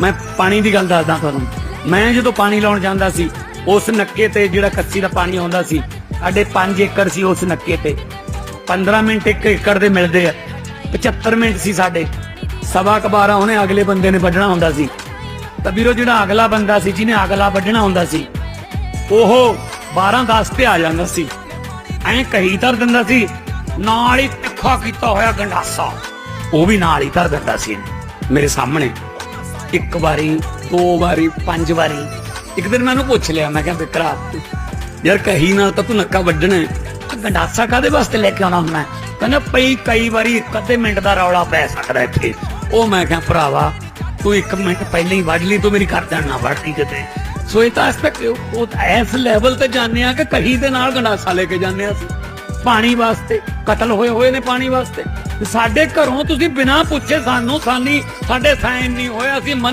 ਮੈਂ ਪਾਣੀ ਦੀ ਗੱਲ ਦੱਸਦਾ ਤੁਹਾਨੂੰ। ਮੈਂ ਜਦੋਂ ਪਾਣੀ ਲਾਉਣ ਜਾਂਦਾ ਸੀ, ਉਸ ਨੱਕੇ ਤੇ ਜਿਹੜਾ ਕੱਚੀ ਦਾ ਪਾਣੀ ਆਉਂਦਾ ਸੀ, ਸਾਡੇ 5 ਏਕੜ ਸੀ ਉਸ ਨੱਕੇ ਤੇ। 15 ਮਿੰਟ ਇੱਕ ਏਕੜ ਦੇ ਮਿਲਦੇ ਆ। 75 ਮਿੰਟ ਸੀ ਸਾਡੇ। ਸਵਾ ਕਬਾਰਾ ਉਹਨੇ ਅਗਲੇ ਬੰਦੇ ਨੇ ਵੱਢਣਾ ਹੁੰਦਾ ਸੀ। ਤਾਂ ਵੀਰੋ, ਜਿਹੜਾ ਅਗਲਾ ਬੰਦਾ ਸੀ, ਜਿਹਨੇ ਅਗਲਾ ਵੱਢਣਾ ਹੁੰਦਾ ਸੀ, ਉਹ 12 10 ਤੇ ਆ ਜਾਂਦਾ ਸੀ। ਐਂ ਕਹੀ ਧਰ ਦਿੰਦਾ ਸੀ, ਨਾਲ ਹੀ ਤਿੱਖਾ ਕੀਤਾ ਹੋਇਆ ਗੰਡਾਸਾ। ਉਹ ਵੀ ਨਾਲ ਹੀ ਧਰ ਦਿੰਦਾ ਸੀ। ਮੇਰੇ ਸਾਹਮਣੇ ਇੱਕ ਵਾਰੀ, ਦੋ ਵਾਰੀ, ਪੰਜ ਵਾਰੀ। ਇੱਕ ਦਿਨ ਮੈਨੂੰ ਪੁੱਛ ਲਿਆ, ਮੈਂ ਕਿਹਾ ਬਿਕਰਾ ਯਾਰ ਕਹੀ ਨਾਲ ਤਾਂ ਤੂੰ ਨੱਕਾ ਵੱਢਣਾ ਗੰਡਾਸਾ ਕਾਦੇ ਵਾਸਤੇ ਲੈ ਕੇ ਆਉਣਾ ਹੁੰਦਾ ਹੈ? ਕਹਿੰਦਾ ਪਈ ਕਈ ਵਾਰੀ ਇੱਕ ਅੱਧੇ ਮਿੰਟ ਦਾ ਰੌਲਾ ਪੈ ਸਕਦਾ ਇੱਥੇ। ਉਹ ਮੈਂ ਕਿਹਾ, ਭਰਾਵਾ, ਤੂੰ ਇੱਕ ਮਿੰਟ ਪਹਿਲਾਂ ਹੀ ਵੱਢ ਲਈ, ਤੂੰ ਮੇਰੀ ਕਰਦਾ ਨਾ ਵੱਢਦੀ ਕਿਤੇ। ਸੋ ਇਹ ਤਾਂ ਐਸਪੈਕਟ ਉਹ ਤਾਂ ਇਸ ਲੈਵਲ ਤੇ ਜਾਂਦੇ ਆ ਕਿ ਕਹੀ ਦੇ ਨਾਲ ਗੰਡਾਸਾ ਲੈ ਕੇ ਜਾਂਦੇ ਆ ਅਸੀਂ। ਪਾਣੀ ਵਾਸਤੇ, ਕਤਲ ਹੋਏ ਹੋਏ ਨੇ ਪਾਣੀ ਵਾਸਤੇ। ਸਾਡੇ ਘਰੋਂ ਤੁਸੀਂ ਬਿਨਾਂ ਪੁੱਛੇ ਸਾਨੂੰ ਸਾਨੀ, ਸਾਡੇ ਸਾਈਨ ਨਹੀਂ ਹੋਇਆ, ਅਸੀਂ ਮਨਾ